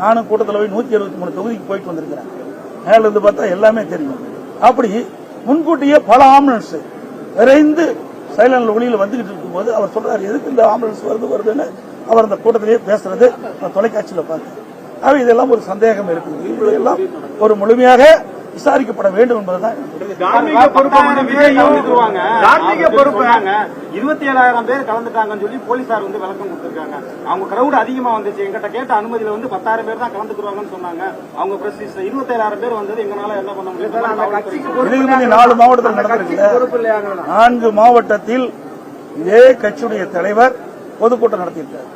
நானும் கூட்டத்தில் போய் நூத்தி எழுபத்தி மூணு தொகுதிக்கு போயிட்டு வந்திருக்கிறேன். மேல இருந்து பார்த்தா எல்லாமே தெரியும். அப்படி முன்கூட்டியே பல ஆம்புலன்ஸ் விரைந்து சைலண்ட் ஒளியில் வந்துகிட்டு இருக்கும்போது அவர் சொல்றாரு எதுக்கு இந்த ஆம்புலன்ஸ் வருது வருதுன்னு? அவர் அந்த கூட்டத்திலேயே பேசுறது நான் தொலைக்காட்சியில் பார்த்தேன். ஆக இதெல்லாம் ஒரு சந்தேகம் இருக்குது. இவங்களெல்லாம் ஒரு முழுமையாக விசாரிக்கப்பட வேண்டும் என்பதுதான் தார்மீக பொறுப்பை. இருபத்தி ஏழாயிரம் பேர் கலந்துட்டாங்கன்னு சொல்லி போலீசார் வந்து விளக்கம் கொடுத்திருக்காங்க. அவங்க கிரௌட் அதிகமா வந்துச்சு. எங்கிட்ட கேட்ட அனுமதியில வந்து பத்தாயிரம் பேர் தான் கலந்துக்குறாங்கன்னு சொன்னாங்க. அவங்க பிரஸ் இருபத்தி ஏழாயிரம் பேர் வந்தது எங்களால என்ன பண்ண முடியும்? நாலு மாவட்டத்தில் இல்லையாங்க நான்கு மாவட்டத்தில் இதே கட்சியுடைய தலைவர் பொதுக்கூட்டம் நடத்தியிருக்கார்.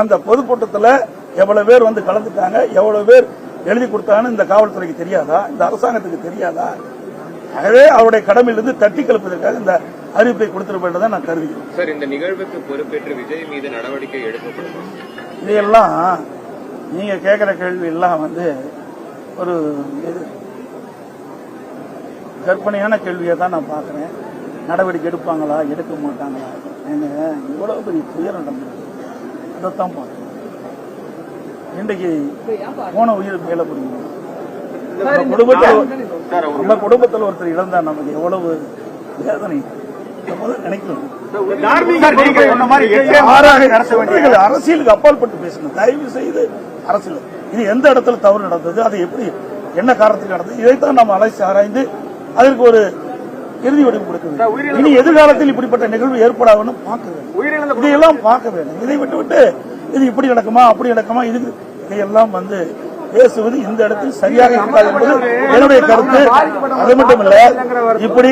அந்த பொதுக்கூட்டத்தில் எவ்வளவு பேர் வந்து கலந்துட்டாங்க எவ்வளவு பேர் எழுதி கொடுத்தான்னு இந்த காவல்துறைக்கு தெரியாதா? இந்த அரசாங்கத்துக்கு தெரியாதா? ஆகவே அவருடைய கடமையிலிருந்து தட்டி கலப்பதற்காக இந்த அறிவிப்பை கொடுத்திருப்பதை நான் கருதுகிறேன். சார் இந்த நிகழ்வுக்கு பொறுப்பேற்று விஜய் மீது நடவடிக்கை எடுக்கப்படும். இதையெல்லாம் நீங்க கேட்கிற கேள்வி எல்லாம் வந்து ஒரு கற்பனையான கேள்வியை தான் நான் பார்க்கிறேன். நடவடிக்கை எடுப்பாங்களா? எடுக்க மாட்டாங்களா? ஏங்க இவ்வளவு பெரிய துயரம் நடந்திருக்கு அதைத்தான் பார்க்கிறேன் இன்றைக்கு போன உயிர் மேல நம்ம குடும்பத்தில் நம்ம குடும்பத்தில் ஒருத்தர் இழந்தா நமக்கு எவ்வளவு வேதனை அரசியலுக்கு அப்பாற்பட்டு பேசணும். தயவு செய்து அரசியல். இது எந்த இடத்துல தவறு நடந்தது அது எப்படி என்ன காரணத்துக்கு நடந்தது இதைத்தான் நம்ம அலைசி ஆராய்ந்து அதற்கு ஒரு இறுதி வடிவு கொடுக்க வேண்டும். இனி எதிர்காலத்தில் இப்படிப்பட்ட நிகழ்வு ஏற்படாதுன்னு பார்க்க வேண்டும். இதையெல்லாம் பார்க்க வேண்டும். இதை விட்டு விட்டு இது இப்படி நடக்குமா அப்படி நடக்குமா இதுக்கு இதையெல்லாம் வந்து பேசுவது இந்த இடத்தில் சரியாக இருக்காது என்பது என்னுடைய கருத்து. அது மட்டும் இல்ல இப்படி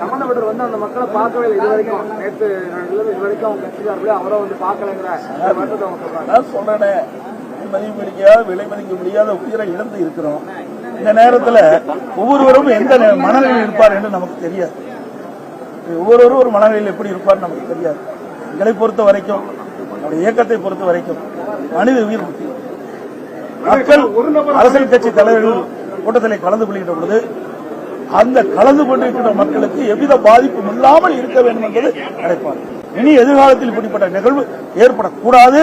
சம்பந்தப்பட்டவர் வந்து அந்த மக்களை பார்க்கவே இது வரைக்கும் நேற்று இது வரைக்கும் அவங்க கட்சிக்காரர்களே அவரை வந்து பார்க்கலைங்கிற நான் சொல்றேனே முடியாத விலை மதிக்க முடியாத உயிரை இழந்து இருக்கிறோம். இந்த நேரத்துல ஒவ்வொருவரும் எந்த மனநிலையில் இருப்பார் என்று நமக்கு தெரியாது. ஒவ்வொருவரும் ஒரு மனநிலையில் எப்படி இருப்பார் நமக்கு தெரியாது. எங்களை பொறுத்த வரைக்கும் நம்முடைய இயக்கத்தை பொறுத்த வரைக்கும் மனித உயிர் முக்கியம். மக்கள் அரசியல் கட்சி தலைவர்கள் கூட்டத்தில் கலந்து கொள்கின்ற பொழுது அந்த கலந்து கொண்டிருக்கிற மக்களுக்கு எவ்வித பாதிப்பும் இல்லாமல் இருக்க வேண்டும் என்பது நினைப்பார் இனி எதிர்காலத்தில் இப்படிப்பட்ட நிகழ்வு ஏற்படக்கூடாது.